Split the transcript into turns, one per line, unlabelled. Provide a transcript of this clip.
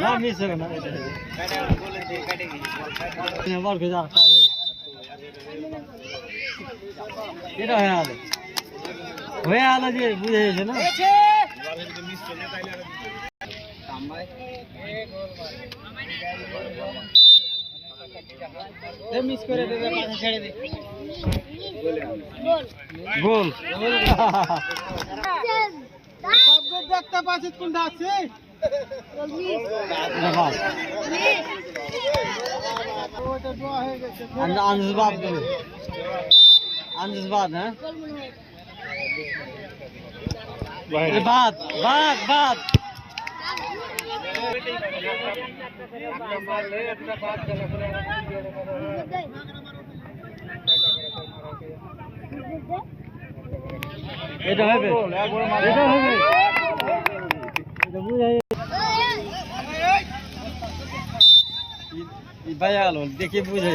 না মিস হবে না এটা হলো আমার কাছে একটা আছে এটা হয়ে গেল হয়ে গেল যে বুঝে গেছে না
মিস করে দেবে পাশে ছেড়ে দে
গোল
সবগুলো দেখতে পাচ্ছিস কোনটা আছে
এটা বাদ
ওটা দোয়া হয়ে গেছে
আনন্দ বাদ দেবে। আনন্দ হ্যাঁ? বাদ বাদ বাদ। এটা হবে। এটা হবে এটা বুঝাই ভাইয়া দেখে না